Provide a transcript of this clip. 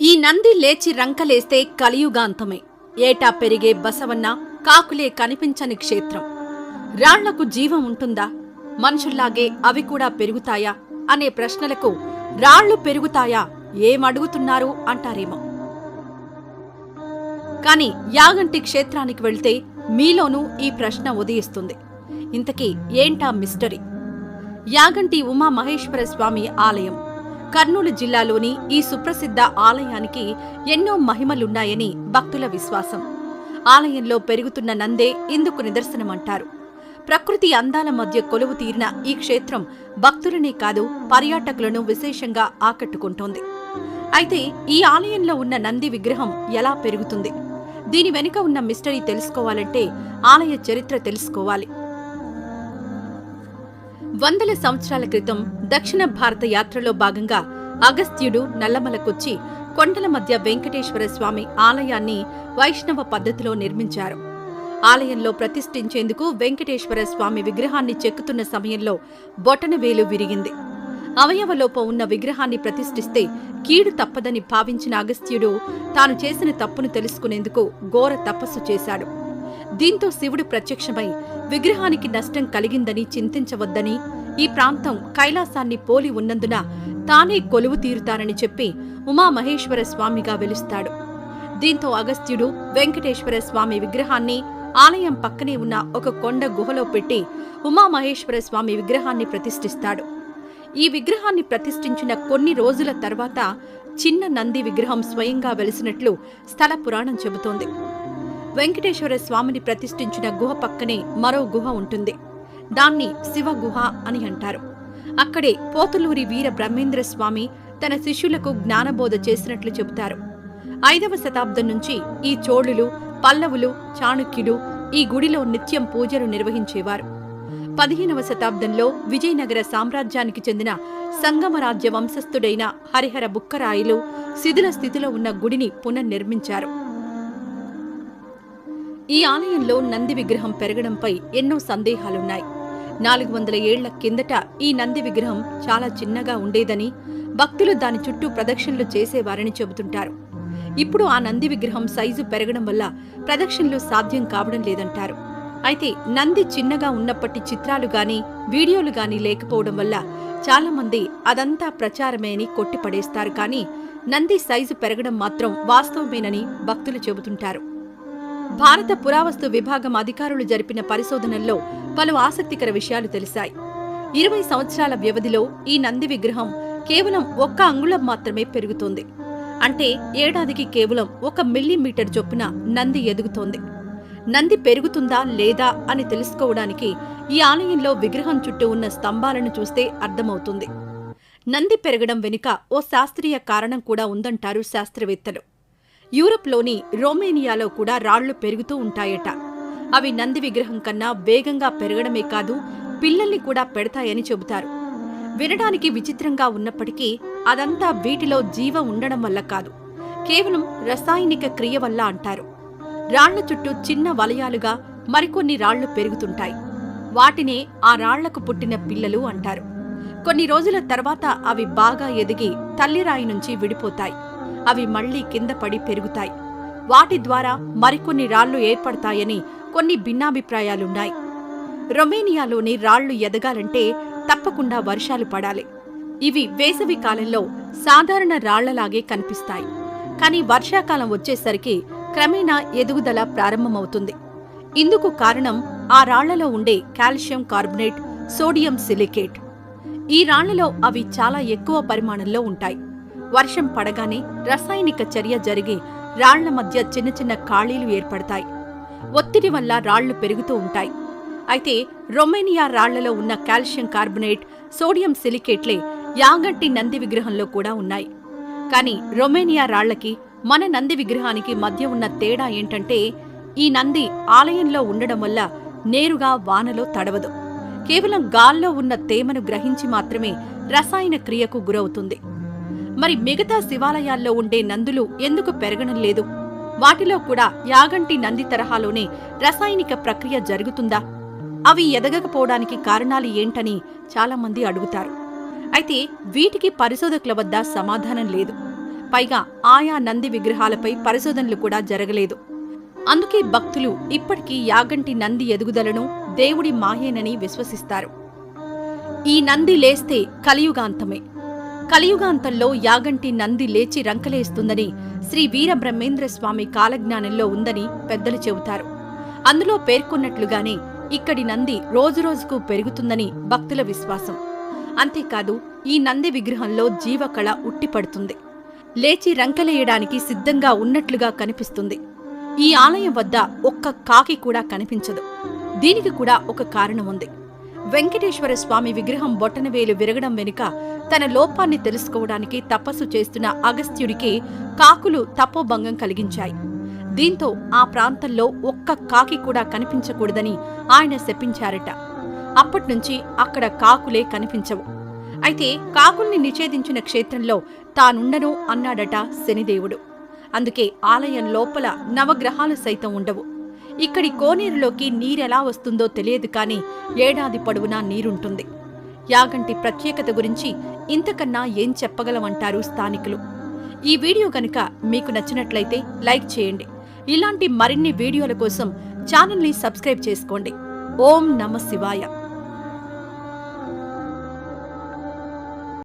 ఈ నంది లేచి రంకలేస్తే కలియుగాంతమే. ఏటా పెరిగే బసవన్న కాకులే కనిపించని క్షేత్రం. రాళ్ళకు జీవం ఉంటుందా? మనుషుల్లాగే అవి కూడా పెరుగుతాయా? అనే ప్రశ్నలకు రాళ్ళు పెరుగుతాయా? ఏమడుగుతున్నారు అంటారేమో. కాని యాగంటి క్షేత్రానికి వెళ్తే మీలోనూ ఈ ప్రశ్న ఉదయిస్తుంది. ఇంతకీ ఏంటా మిస్టరీ? యాగంటి ఉమా మహేశ్వర స్వామి ఆలయం. కర్నూలు జిల్లాలోని ఈ సుప్రసిద్ధ ఆలయానికి ఎన్నో మహిమలున్నాయని భక్తుల విశ్వాసం. ఆలయంలో పెరుగుతున్న నందే ఇందుకు నిదర్శనమంటారు. ప్రకృతి అందాల మధ్య కొలువు తీరిన ఈ క్షేత్రం భక్తులనే కాదు పర్యాటకులను విశేషంగా ఆకట్టుకుంటోంది. అయితే ఈ ఆలయంలో ఉన్న నంది విగ్రహం ఎలా పెరుగుతుంది? దీని వెనుక ఉన్న మిస్టరీ తెలుసుకోవాలంటే ఆలయ చరిత్ర తెలుసుకోవాలి. వందల సంవత్సరాల క్రితం దక్షిణ భారత యాత్రలో భాగంగా అగస్త్యుడు నల్లమలకొచ్చి కొండల మధ్య వెంకటేశ్వర స్వామి ఆలయాన్ని వైష్ణవ పద్ధతిలో నిర్మించారు. ఆలయంలో ప్రతిష్ఠించేందుకు వెంకటేశ్వర స్వామి విగ్రహాన్ని చెక్కుతున్న సమయంలో బొటనవేలు విరిగింది. అవయవలోపం ఉన్న విగ్రహాన్ని ప్రతిష్ఠిస్తే కీడు తప్పదని భావించిన అగస్త్యుడు తాను చేసిన తప్పును తెలుసుకునేందుకు ఘోర తపస్సు చేశాడు. దీంతో శివుడు ప్రత్యక్షమై విగ్రహానికి నష్టం కలిగిందని చింతించవద్దని ఈ ప్రాంతం కైలాసాన్ని పోలి ఉన్నందున తానే కొలువు తీరుతానని చెప్పి ఉమామహేశ్వర స్వామిగా వెలుస్తాడు. దీంతో అగస్త్యుడు వెంకటేశ్వర స్వామి విగ్రహాన్ని ఆలయం పక్కనే ఉన్న ఒక కొండ గుహలో పెట్టి ఉమామహేశ్వర స్వామి విగ్రహాన్ని ప్రతిష్ఠిస్తాడు. ఈ విగ్రహాన్ని ప్రతిష్ఠించిన కొన్ని రోజుల తర్వాత చిన్న నంది విగ్రహం స్వయంగా వెలిసినట్లు స్థల పురాణం చెబుతోంది. వెంకటేశ్వర స్వామిని ప్రతిష్ఠించిన గుహ పక్కనే మరో గుహ ఉంటుంది. దాన్ని శివ గుహ అని అంటారు. అక్కడే పోతులూరి వీర బ్రహ్మేంద్ర స్వామి తన శిష్యులకు జ్ఞానబోధ చేసినట్లు చెబుతారు. ఐదవ శతాబ్దం నుంచి ఈ చోళులు పల్లవులు చాణుక్యులు ఈ గుడిలో నిత్యం పూజలు నిర్వహించేవారు. పదిహేనవ శతాబ్దంలో విజయనగర సామ్రాజ్యానికి చెందిన సంగమరాజ్య వంశస్థుడైన హరిహర బుక్కరాయలు శిథిల స్థితిలో ఉన్న గుడిని పునర్నిర్మించారు. ఈ ఆలయంలో నంది విగ్రహం పెరగడంపై ఎన్నో సందేహాలున్నాయి. నాలుగు వందల ఏళ్ళ కిందట ఈ నంది విగ్రహం చాలా చిన్నగా ఉండేదని భక్తులు దాని చుట్టూ ప్రదక్షిణలు చేసేవారని చెబుతుంటారు. ఇప్పుడు ఆ నంది విగ్రహం సైజు పెరగడం వల్ల ప్రదక్షిణలు సాధ్యం కావడం లేదంటారు. అయితే నంది చిన్నగా ఉన్నప్పటి చిత్రాలు గాని వీడియోలు గాని లేకపోవడం వల్ల చాలా మంది అదంతా ప్రచారమే అని కొట్టిపడేస్తారు కానీ నంది సైజు పెరగడం మాత్రం వాస్తవమేనని భక్తులు చెబుతుంటారు. భారత పురావస్తు విభాగం అధికారులు జరిపిన పరిశోధనల్లో పలు ఆసక్తికర విషయాలు తెలిశాయి. ఇరవై సంవత్సరాల వ్యవధిలో ఈ నంది విగ్రహం కేవలం ఒక్క అంగుళం మాత్రమే పెరుగుతోంది. అంటే ఏడాదికి కేవలం ఒక మిల్లీమీటర్ చొప్పున నంది ఎదుగుతోంది. నంది పెరుగుతుందా లేదా అని తెలుసుకోవడానికి ఈ ఆలయంలో విగ్రహం చుట్టూ ఉన్న స్తంభాలను చూస్తే అర్థమవుతుంది. నంది పెరగడం వెనుక ఓ శాస్త్రీయ కారణం కూడా ఉందంటారు శాస్త్రవేత్తలు. యూరప్లోని రోమేనియాలో కూడా రాళ్ళు పెరుగుతూ ఉంటాయట. అవి నంది విగ్రహం కన్నా వేగంగా పెరగడమే కాదు పిల్లల్ని కూడా పెడతాయని చెబుతారు. వినడానికి విచిత్రంగా ఉన్నప్పటికీ అదంతా వీటిలో జీవ ఉండడం వల్ల కాదు. కేవలం రసాయనిక క్రియ వల్ల అంటారు. రాళ్ళ చుట్టూ చిన్న వలయాలుగా మరికొన్ని రాళ్ళు పెరుగుతుంటాయి. వాటినే ఆ రాళ్ళకు పుట్టిన పిల్లలు అంటారు. కొన్ని రోజుల తర్వాత అవి బాగా ఎదిగి తల్లిరాయి నుంచి విడిపోతాయి. అవి మళ్ళీ కింద పడి పెరుగుతాయి. వాటి ద్వారా మరికొన్ని రాళ్ళు ఏర్పడతాయని కొన్ని భిన్నాభిప్రాయాలున్నాయి. రొమేనియాలోని రాళ్ళు ఎదగాలంటే తప్పకుండా వర్షాలు పడాలి. ఇవి వేసవి కాలంలో సాధారణ రాళ్ళలాగే కనిపిస్తాయి. కానీ వర్షాకాలం వచ్చేసరికి క్రమేణా ఎదుగుదల ప్రారంభమవుతుంది. ఇందుకు కారణం ఆ రాళ్ళలో ఉండే కాల్షియం కార్బొనేట్ సోడియం సిలికేట్. ఈ రాళ్ళలో అవి చాలా ఎక్కువ పరిమాణంలో ఉంటాయి. వర్షం పడగానే రసాయనిక చర్య జరిగి రాళ్ళ మధ్య చిన్న చిన్న ఖాళీలు ఏర్పడతాయి. ఒత్తిడి వల్ల రాళ్ళు పెరుగుతూ ఉంటాయి. అయితే రొమేనియా రాళ్ళలో ఉన్న కాల్షియం కార్బొనేట్ సోడియం సిలికేట్లే యాగంటి నంది విగ్రహంలో కూడా ఉన్నాయి. కానీ రొమేనియా రాళ్ళకి మన నంది విగ్రహానికి మధ్య ఉన్న తేడా ఏంటంటే ఈ నంది ఆలయంలో ఉండడం వల్ల నేరుగా వానలో తడవదు. కేవలం గాల్లో ఉన్న తేమను గ్రహించి మాత్రమే రసాయన క్రియకు గురవుతుంది. మరి మిగతా శివాలయాల్లో ఉండే నందులు ఎందుకు పెరగడం లేదు? వాటిలో కూడా యాగంటి నంది తరహాలోనే రసాయనిక ప్రక్రియ జరుగుతుందా? అవి ఎదగకపోవడానికి కారణాలు ఏంటని చాలామంది అడుగుతారు. అయితే వీటికి పరిశోధకుల వద్ద సమాధానం లేదు. పైగా ఆయా నంది విగ్రహాలపై పరిశోధనలు కూడా జరగలేదు. అందుకే భక్తులు ఇప్పటికీ యాగంటి నంది ఎదుగుదలను దేవుడి మాయేనని విశ్వసిస్తారు. ఈ నంది లేస్తే కలియుగాంతమే. కలియుగాంతంలో యాగంటి నంది లేచి రంకలేస్తుందని శ్రీ వీరబ్రహ్మేంద్ర స్వామి కాలజ్ఞానంలో ఉందని పెద్దలు చెబుతారు. అందులో పేర్కొన్నట్లుగానే ఇక్కడి నంది రోజురోజుకు పెరుగుతుందని భక్తుల విశ్వాసం. అంతేకాదు ఈ నంది విగ్రహంలో జీవకళ ఉట్టిపడుతుంది. లేచి రంకలేయడానికి సిద్ధంగా ఉన్నట్లుగా కనిపిస్తుంది. ఈ ఆలయం వద్ద ఒక్క కాకి కూడా కనిపించదు. దీనికి కూడా ఒక కారణం ఉంది వెంకటేశ్వర స్వామి విగ్రహం బొట్టనవేలు విరగడం వెనుక తన లోపాన్ని తెలుసుకోవడానికి తపస్సు చేస్తున్న అగస్త్యుడికి కాకులు తపోభంగం కలిగించాయి. దీంతో ఆ ప్రాంతంలో ఒక్క కాకి కూడా కనిపించకూడదని ఆయన శపించారట. అప్పట్నుంచి అక్కడ కాకులే కనిపించవు. అయితే కాకుల్ని నిషేధించిన క్షేత్రంలో తానుండను అన్నాడట శనిదేవుడు. అందుకే ఆలయం లోపల నవగ్రహాలు సైతం ఉండవు. ఇక్కడి కోనేరులోకి నీరెలా వస్తుందో తెలియదు కానీ ఏడాది పొడవునా నీరుంటుంది. యాగంటి ప్రత్యేకత గురించి ఇంతకన్నా ఏం చెప్పగలమంటారు స్థానికులు? ఈ వీడియో కనుక మీకు నచ్చినట్లయితే లైక్ చేయండి. ఇలాంటి మరిన్ని వీడియోల కోసం ఛానల్ని సబ్స్క్రైబ్ చేసుకోండి. ఓం నమ శివాయ.